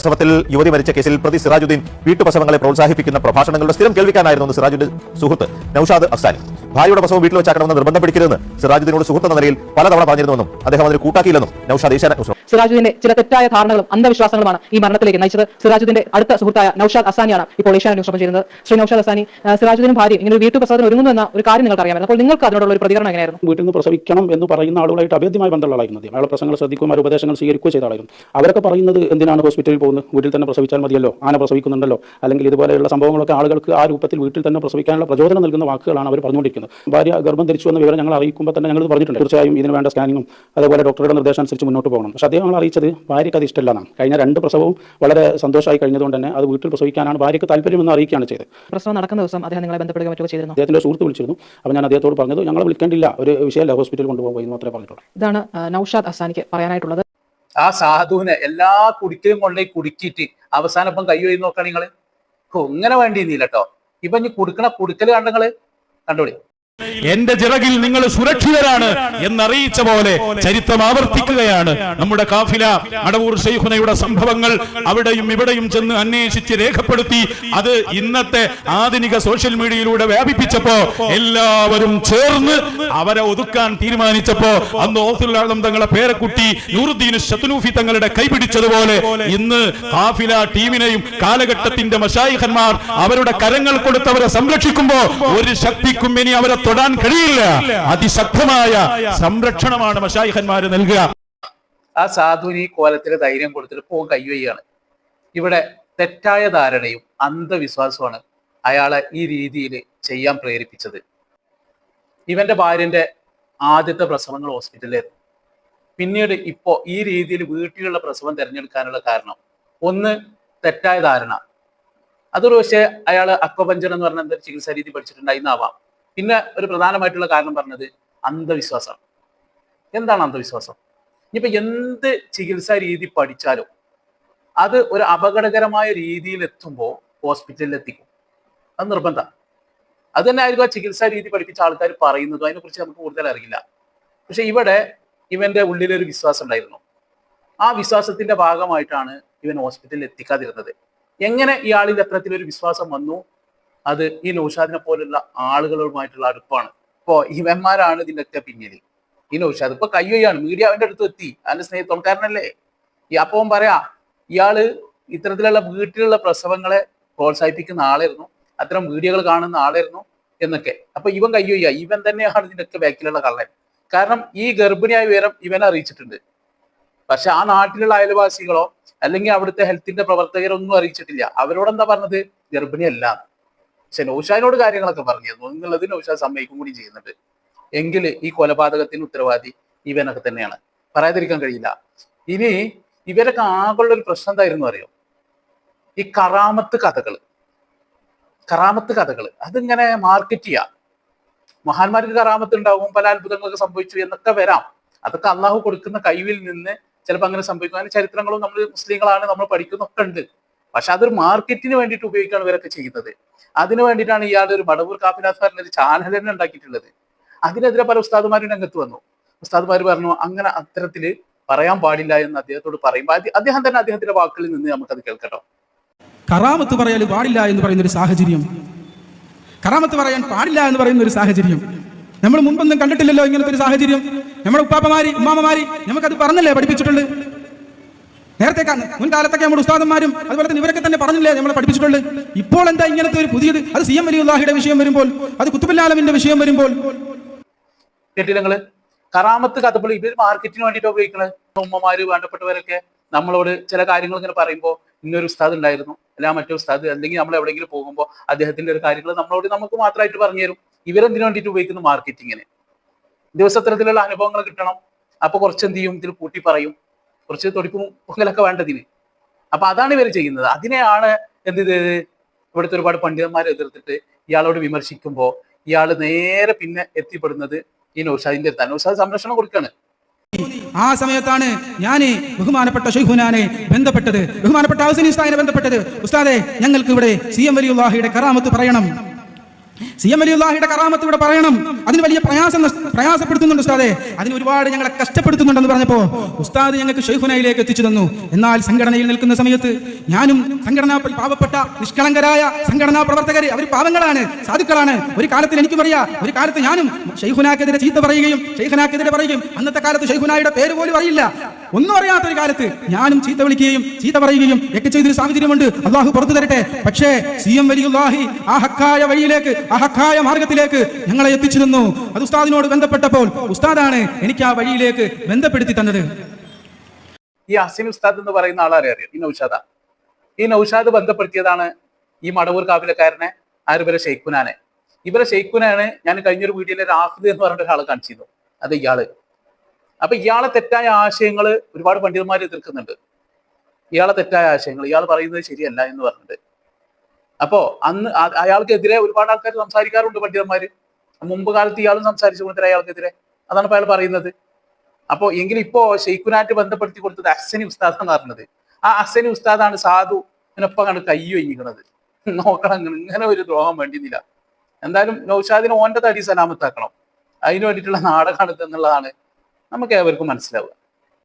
പ്രസവത്തിൽ യുവതി മരിച്ച കേസിൽ പ്രതി സിറാജുദ്ദീൻ വീട്ടുപ്രസവങ്ങളെ പ്രോത്സാഹിപ്പിക്കുന്ന പ്രഭാഷണങ്ങളുടെ സ്ഥിരം കേൾവിക്കാനായിരുന്നു സിറാജുദ്ദീൻ സുഹൃത്ത് നൌഷാദ് അഫ്സാനി. ഭാര്യയുടെ പ്രസവം വീട്ടിൽ വെച്ചാക്കണമെന്ന് നിർബന്ധം പിടിക്കരുതെന്ന് സിറാജുദ്ദീനോട് സുഹൃത്ത് എന്ന നിലയിൽ പലതവണ പറഞ്ഞിരുന്നുവെന്നും അദ്ദേഹം അതിന് കൂട്ടാക്കിയില്ലെന്നും നൌഷാദ് ന്യൂസ് സിറാജുദ്ദീന്റെ ചില തെറ്റായ ധാരണകളും അന്ധവിശ്വാസങ്ങളുമാണ് ഈ മരണത്തിലേക്ക് നയിച്ചത്. സിറാജുദ്ദീന്റെ അടുത്ത സുഹൃത്തായ നൌഷാദ് അസാനിയാണ് ഇപ്പോൾ ഏഷ്യാനെറ്റ് ന്യൂസ് ചെയ്യുന്നത്. ശ്രീ നൌഷാദ് അസാനി ആ, ഭാര്യ ഇങ്ങനെ ഒരു വീട്ടുപ്രസവത്തിന് ഒരുങ്ങുന്നു എന്ന ഒരു കാര്യം നിങ്ങൾക്ക് അറിയാമായിരുന്നു. അപ്പോൾ നിങ്ങൾക്ക് അതിനോടുള്ള ഒരു പ്രതികരണം എങ്ങനെയായിരുന്നു? വീട്ടിൽ നിന്ന് പ്രസവിക്കണം എന്ന് പറയുന്ന ആളുകളായിട്ട് അഭേദ്യമായി ബന്ധമുള്ള ആളായിരുന്നു. അയാളുടെ പ്രസംഗങ്ങൾ ശ്രദ്ധിക്കുകയും അവർ ഉപദേശങ്ങൾ സ്വീകരിക്കുകയും ചെയ്ത ആളായിരുന്നു അവരൊക്കെ പറയുന്നത് എന്തിനാണ് ഹോസ്പിറ്റലിൽ പോകുന്നത്? വീട്ടിൽ തന്നെ പ്രസവിച്ചാൽ മതിയല്ലോ? ആന പ്രസവിക്കുന്നുണ്ടല്ലോ? അല്ലെങ്കിൽ ഇതുപോലെയുള്ള സംഭവങ്ങളൊക്കെ ആളുകൾക്ക് ആ രൂപത്തിൽ വീട്ടിൽ തന്നെ പ്രസവിക്കാനുള്ള പ്രചോദനം നൽകുന്ന വാക്കുകളാണ് അവർ പറഞ്ഞുകൊണ്ടിരിക്കുന്നത്. ഭാര്യ ഗർഭം ധരിച്ചു എന്ന വിവരം ഞങ്ങൾ അറിയിക്കുമ്പോൾ തന്നെ ഞങ്ങൾ പറഞ്ഞിട്ടുണ്ട്. തീർച്ചയായും ഇതിന് വേണ്ട സ്കാനിങ്ങും അതേപോലെ ഡോക്ടറുടെ നിർദ്ദേശം അനുസരിച്ച് മുന്നോട്ട് പോകണം. പക്ഷേ അദ്ദേഹം ഞങ്ങൾ അറിയിച്ചത് ഭാര്യയ്ക്ക് അത് ഇഷ്ടമല്ല എന്നാണ് കഴിഞ്ഞ രണ്ട് പ്രസവവും വളരെ സന്തോഷമായി കഴിഞ്ഞതുകൊണ്ട് തന്നെ അത് വീട്ടിൽ പ്രസവിക്കാനാണ് ഭാര്യയ്ക്ക് താല്പര്യമെന്ന് അറിയിക്കുകയാണ് ചെയ്തത്. പ്രസവം നടക്കുന്ന ദിവസം അദ്ദേഹം നിങ്ങളെ ബന്ധപ്പെടുക മറ്റോ ചെയ്തിരുന്നു? അദ്ദേഹത്തിന്റെ സുഹൃത്ത് വിളിച്ചിരുന്നു. അപ്പോൾ ഞാൻ അദ്ദേഹത്തോട് പറഞ്ഞത് ഞങ്ങളെ വിളിക്കേണ്ടില്ല ഒരു വിഷയമല്ല ഹോസ്പിറ്റലിൽ കൊണ്ടുപോകും എന്ന് മാത്രമേ പറഞ്ഞിട്ടുള്ളൂ. ഇതാണ് നൌഷാദ് അസാനിക്ക് പറയാനായിട്ടുള്ളത്. ആ സാധുവിനെ എല്ലാ കുടിക്കലും കൊണ്ടേ കുടുക്കിയിട്ട് അവസാനം ഇപ്പം കൈ വഴി നിങ്ങൾ ഇങ്ങനെ വേണ്ടിയിരുന്നില്ല കേട്ടോ ഇപ്പൊ ഇനി കുടുക്കണ കുടുക്കൽ കണ്ടങ്ങൾ കണ്ടോളി. എന്റെ ചിറകിൽ നിങ്ങൾ സുരക്ഷിതരാണ് എന്നറിയിച്ച പോലെ ചരിത്രം ആവർത്തിക്കുകയാണ്. നമ്മുടെ കാഫില അടവൂർ ഷെയ്ഖുനയുടെ സംഭവങ്ങൾ അവിടെയും ഇവിടെയും ചെന്ന് അന്വേഷിച്ച് രേഖപ്പെടുത്തി അത് ഇന്നത്തെ ആധുനിക സോഷ്യൽ മീഡിയയിലൂടെ വ്യാപിപ്പിച്ചപ്പോ എല്ലാവരും ചേർന്ന് അവരെ ഒതുക്കാൻ തീരുമാനിച്ചപ്പോ അന്ന് ഓസുലാളം തങ്ങളെ പേരക്കുട്ടി നൂറുദ്ദീൻ ഷത്തുനൂഫി തങ്ങളുടെ കൈപിടിച്ചതുപോലെ ഇന്ന് കാഫില ടീമിനെയും കാലഘട്ടത്തിന്റെ മഷായിഖന്മാർ അവരുടെ കരങ്ങൾ കൊടുത്തവരെ സംരക്ഷിക്കുമ്പോ ഒരു ശക്തിക്കും ഇനി അവരെ തൊടാൻ കഴിയില്ല. അതിശക്തമായ സംരക്ഷണമാണ് മഷായിഹന്മാര് നൽകുക. ആ സാധുവിന് ഈ കോലത്തിന് ധൈര്യം കൊടുത്തിട്ട് പോകും കയ്യുകയാണ് ഇവിടെ തെറ്റായ ധാരണയും അന്ധവിശ്വാസമാണ് അയാളെ ഈ രീതിയിൽ ചെയ്യാൻ പ്രേരിപ്പിച്ചത്. ഇവന്റെ ഭാര്യന്റെ ആദ്യത്തെ പ്രസവങ്ങൾ ഹോസ്പിറ്റലിലായിരുന്നു. പിന്നീട് ഇപ്പോ ഈ രീതിയിൽ വീട്ടിലുള്ള പ്രസവം തിരഞ്ഞെടുക്കാനുള്ള കാരണം. ഒന്ന് തെറ്റായ ധാരണ. അതൊരു പക്ഷേ അയാൾ അക്വപഞ്ചർ എന്ന് പറഞ്ഞ എന്തൊരു ചികിത്സാ രീതി പഠിച്ചിട്ടുണ്ടായിരുന്നാവാം പിന്നെ ഒരു പ്രധാനമായിട്ടുള്ള കാരണം പറഞ്ഞത് അന്ധവിശ്വാസം. എന്താണ് അന്ധവിശ്വാസം? ഇനിയിപ്പോ എന്ത് ചികിത്സാ രീതി പഠിച്ചാലും അത് ഒരു അപകടകരമായ രീതിയിൽ എത്തുമ്പോൾ ഹോസ്പിറ്റലിൽ എത്തിക്കും. അത് നിർബന്ധം. അത് തന്നെ ആയിരിക്കും ആ ചികിത്സാ രീതി പഠിപ്പിച്ച ആൾക്കാർ പറയുന്നതും അതിനെക്കുറിച്ച് നമുക്ക് കൂടുതൽ അറിയില്ല. പക്ഷെ ഇവിടെ ഇവന്റെ ഉള്ളിലൊരു വിശ്വാസം ഉണ്ടായിരുന്നു. ആ വിശ്വാസത്തിന്റെ ഭാഗമായിട്ടാണ് ഇവൻ ഹോസ്പിറ്റലിൽ എത്തിക്കാതിരുന്നത്. എങ്ങനെ ഇയാളിൽ അത്തരത്തിലൊരു വിശ്വാസം വന്നു? അത് ഈ നൗഷാദിനെ പോലുള്ള ആളുകളുമായിട്ടുള്ള അടുപ്പാണ്. ഇപ്പോ ഇവന്മാരാണ് ഇതിന്റെയൊക്കെ പിന്നിൽ ഈ നൗഷാദ് ഇപ്പൊ കയ്യൊയ്യാണ് മീഡിയ അവന്റെ അടുത്ത് എത്തി. അവന്റെ സ്നേഹത്തോൾക്കാരനല്ലേ ഈ അപ്പം പറയാ ഇയാൾ ഇത്തരത്തിലുള്ള വീട്ടിലുള്ള പ്രസവങ്ങളെ പ്രോത്സാഹിപ്പിക്കുന്ന ആളായിരുന്നു. അത്തരം വീഡിയോകൾ കാണുന്ന ആളായിരുന്നു എന്നൊക്കെ. അപ്പൊ ഇവൻ കയ്യൊയ്യ ഇവൻ തന്നെയാണ് ഇതിന്റെയൊക്കെ ബാക്കിലുള്ള കള്ളൻ. കാരണം ഈ ഗർഭിണിയായ വിവരം ഇവനെ അറിയിച്ചിട്ടുണ്ട്. പക്ഷെ ആ നാട്ടിലുള്ള അയൽവാസികളോ അല്ലെങ്കിൽ അവിടുത്തെ ഹെൽത്തിന്റെ പ്രവർത്തകരോ ഒന്നും അറിയിച്ചിട്ടില്ല. അവരോട് എന്താ പറഞ്ഞത്? ഗർഭിണിയല്ല. പക്ഷെ നൗഷാദിനോട് കാര്യങ്ങളൊക്കെ പറഞ്ഞിരുന്നു എന്നുള്ളത് നൗഷാദ് സമ്മതിക്കും കൂടി ചെയ്യുന്നുണ്ട്. എങ്കിൽ ഈ കൊലപാതകത്തിന് ഉത്തരവാദി ഇവനൊക്കെ തന്നെയാണ്. പറയാതിരിക്കാൻ കഴിയില്ല. ഇനി ഇവരൊക്കെ ആകെയുള്ള ഒരു പ്രശ്നം എന്തായിരുന്നു അറിയോ? ഈ കറാമത്ത് കഥകൾ കറാമത്ത് കഥകൾ അതിങ്ങനെ മാർക്കറ്റ് ചെയ്യാം. മഹാന്മാർക്ക് കറാമത്ത് ഉണ്ടാവും പല അത്ഭുതങ്ങളൊക്കെ സംഭവിച്ചു എന്നൊക്കെ വരാം. അതൊക്കെ അള്ളാഹു കൊടുക്കുന്ന കഴിവിൽ നിന്ന് ചിലപ്പോൾ അങ്ങനെ സംഭവിക്കും. അങ്ങനെ ചരിത്രങ്ങളും നമ്മൾ മുസ്ലിങ്ങളാണ് നമ്മൾ പഠിക്കുന്നൊക്കെ ഉണ്ട്. പക്ഷെ അതൊരു മാർക്കറ്റിന് വേണ്ടിയിട്ട് ഉപയോഗിക്കുകയാണ് ഇവരൊക്കെ ചെയ്യുന്നത്. അതിനു വേണ്ടിയിട്ടാണ് ഇയാളുടെ ഒരു മടവൂർ കാപ്പിനാഥ് പറഞ്ഞ ഒരു ചാനൽ തന്നെ ഉണ്ടാക്കിയിട്ടുള്ളത്. അതിനെതിരെ പല ഉസ്താദുമാരും രംഗത്ത് വന്നു. ഉസ്താദുമാർ പറഞ്ഞു അങ്ങനെ അത്തരത്തിൽ പറയാൻ പാടില്ല എന്ന് അദ്ദേഹത്തോട് പറയുമ്പോൾ അദ്ദേഹം തന്നെ അദ്ദേഹത്തിന്റെ വാക്കുകളിൽ നിന്ന് നമുക്കത് കേൾക്കട്ടോ. കറാമത്ത് പറയാൻ പാടില്ല എന്ന് പറയുന്ന ഒരു സാഹചര്യം. കറാമത്ത് പറയാൻ പാടില്ല എന്ന് പറയുന്ന ഒരു സാഹചര്യം. നമ്മൾ മുമ്പൊന്നും കണ്ടിട്ടില്ലല്ലോ ഇങ്ങനത്തെ ഒരു സാഹചര്യം. നമ്മുടെ ഉപ്പാപ്പമാരി ഉമ്മാമ്മമാരി നമുക്കത് പറഞ്ഞല്ലേ പഠിപ്പിച്ചിട്ടുണ്ട്. നേരത്തെ മുൻകാലത്തൊക്കെ നമ്മുടെ ഉസ്താദന്മാരും അതുപോലെ തന്നെ ഇവരൊക്കെ തന്നെ പറഞ്ഞില്ലേ നമ്മളെ പഠിപ്പിച്ചിട്ടുണ്ട്. ഇപ്പോൾ എന്താ ഇങ്ങനത്തെ ഒരു പുതിയത്? അത് സി എം വലിയുല്ലാഹിയുടെ വിഷയം വരുമ്പോൾ അത് കുത്തുബല്ലാലമിന്റെ വിഷയം വരുമ്പോൾ. കെട്ടിടങ്ങൾ കറാമത്ത് കഥകൾ ഇവർ മാർക്കറ്റിന് വേണ്ടിയിട്ട് ഉപയോഗിക്കുന്നത് ഉമ്മമാര് വേണ്ടപ്പെട്ടവരൊക്കെ നമ്മളോട് ചില കാര്യങ്ങൾ ഇങ്ങനെ പറയുമ്പോൾ ഇന്നൊരു ഉസ്താദ് ഉണ്ടായിരുന്നു. അല്ല മറ്റേ ഉസ്താദ് അല്ലെങ്കിൽ നമ്മൾ എവിടെയെങ്കിലും പോകുമ്പോൾ അദ്ദേഹത്തിന്റെ ഒരു കാര്യങ്ങൾ നമ്മളോട് നമുക്ക് മാത്രമായിട്ട് പറഞ്ഞു തരും. ഇവരെന്തിനു വേണ്ടിയിട്ട് ഉപയോഗിക്കുന്നു? മാർക്കറ്റിങ്ങിന്. ദിവസത്തരത്തിലുള്ള അനുഭവങ്ങൾ കിട്ടണം. അപ്പൊ കുറച്ച് എന്ത് ചെയ്യും? ഇതിൽ കൂട്ടി പറയും. കുറച്ച് തൊടിപ്പും പൊങ്ങലൊക്കെ വേണ്ടതിന് അപ്പൊ അതാണ് ഇവർ ചെയ്യുന്നത്. അതിനെയാണ് എന്ത് ചെയ്തത്? ഇവിടുത്തെ ഒരുപാട് പണ്ഡിതന്മാരെ എതിർത്തിട്ട് ഇയാളോട് വിമർശിക്കുമ്പോൾ ഇയാൾ നേരെ പിന്നെ എത്തിപ്പെടുന്നത് ഈ നൗഷാദിന്റെ അടുത്താണ്. നൗഷാദ് സംരക്ഷണം കൊടുക്കുകയാണ് ആ സമയത്താണ് ഞാൻ ബഹുമാനപ്പെട്ട ഷെയ്ഖുനാനെ ബന്ധപ്പെട്ടത്. ബഹുമാനപ്പെട്ട ഹൗസിൻ ഉസ്താദിനെ ബന്ധപ്പെട്ടത്. ഉസ്താദെ ഞങ്ങൾക്ക് ഇവിടെ സി എം വലിയുള്ളാഹിയുടെ കറാമത്ത് പറയണം. സി എം അലി അള്ളാഹിയുടെ കറാമത്ത് ഇവിടെ പറയണം. അതിന് വലിയ പ്രയാസം പ്രയാസപ്പെടുത്തുന്നുണ്ട് ഉസ്താദെ. അതിന് ഒരുപാട് ഞങ്ങളെ കഷ്ടപ്പെടുത്തുന്നുണ്ടെന്ന് പറഞ്ഞപ്പോ ഉസ്താദ് ഞങ്ങൾക്ക് ഷെയ്ഖുനയിലേക്ക് എത്തിച്ചു തന്നു. എന്നാൽ സംഘടനയിൽ നിൽക്കുന്ന സമയത്ത് ഞാനും സംഘടനാ പാവപ്പെട്ട നിഷ്കളങ്കരായ സംഘടനാ പ്രവർത്തകർ അവർ പാവങ്ങളാണ് സാധുക്കളാണ്. ഒരു കാലത്തിൽ എനിക്ക് പറയാ ഒരു കാലത്ത് ഞാനും ഷെയ്ഖുനാക്കെതിരെ ചീത്ത പറയുകയും ഷെയ്ഖുനാക്കെതിരെ പറയുകയും അന്നത്തെ കാലത്ത് ഷെയ്ഖുനായുടെ പേര് പോലും അറിയില്ല. ഒന്നും അറിയാത്ത ഒരു കാലത്ത് ഞാനും ചീത്ത വിളിക്കുകയും ചീത്ത പറയുകയും ഒക്കെ ചെയ്തൊരു സാഹചര്യമുണ്ട്. അള്ളാഹു പുറത്തു തരട്ടെ. പക്ഷേ സി എം വലിയുല്ലാഹി ആ ഹക്കായ വഴിയിലേക്ക് ആ ഹക്കായ മാർഗത്തിലേക്ക് ഞങ്ങളെ എത്തിച്ചിരുന്നു. അത് ഉസ്താദിനോട് ബന്ധപ്പെട്ടപ്പോൾ ഉസ്താദാണ് എനിക്ക് ആ വഴിയിലേക്ക് ബന്ധപ്പെടുത്തി തന്നത്. ഈ അസിൻ ഉസ്താദ് എന്ന് പറയുന്ന ആളാരെ അറിയാം? ഈ നൌഷാദ. ഈ നൌഷാദ് ബന്ധപ്പെടുത്തിയതാണ് ഈ മടവൂർ കാവിലക്കാരനെ ആരുപരെ ഷെയ്ഖുനാനെ. ഇവരെ ഷെയ്ഖുനാണ് ഞാൻ കഴിഞ്ഞൊരു വീഡിയോയിലെ റാഫിദ് എന്ന് പറഞ്ഞ ഒരാൾ കാണിച്ചിരുന്നു അത് ഇയാൾ. അപ്പൊ ഇയാളെ തെറ്റായ ആശയങ്ങൾ ഒരുപാട് പണ്ഡിതന്മാർ എതിർക്കുന്നുണ്ട്. ഇയാളെ തെറ്റായ ആശയങ്ങൾ ഇയാൾ പറയുന്നത് ശരിയല്ല എന്ന് പറഞ്ഞിട്ട്. അപ്പോ അന്ന് അയാൾക്കെതിരെ ഒരുപാട് ആൾക്കാർ സംസാരിക്കാറുണ്ട് പണ്ഡിതന്മാര്. മുമ്പ് കാലത്ത് ഇയാളും സംസാരിച്ചു കൊടുത്തില്ല അയാൾക്കെതിരെ. അതാണ് ഇപ്പൊ അയാൾ പറയുന്നത്. അപ്പോ എങ്കിൽ ഇപ്പോ ഷെയ്ഖുനായിട്ട് ബന്ധപ്പെടുത്തി കൊടുത്തത് അസനി ഉസ്താദ് എന്ന് പറഞ്ഞത്. ആ അസനി ഉസ്താദാണ് സാധു ഇതിനൊപ്പം കണ്ട് കൈ വയ്ക്കുന്നത് നോക്കണം ഇങ്ങനെ ഒരു ദ്രോഹം വേണ്ടിയില്ല എന്തായാലും നൗഷാദിനെ ഓന്റെ തടി സലാമത്താക്കണം. അതിനു വേണ്ടിയിട്ടുള്ള നാടകമാണ് എന്നുള്ളതാണ് നമുക്ക് ഏവർക്കും മനസ്സിലാവുക.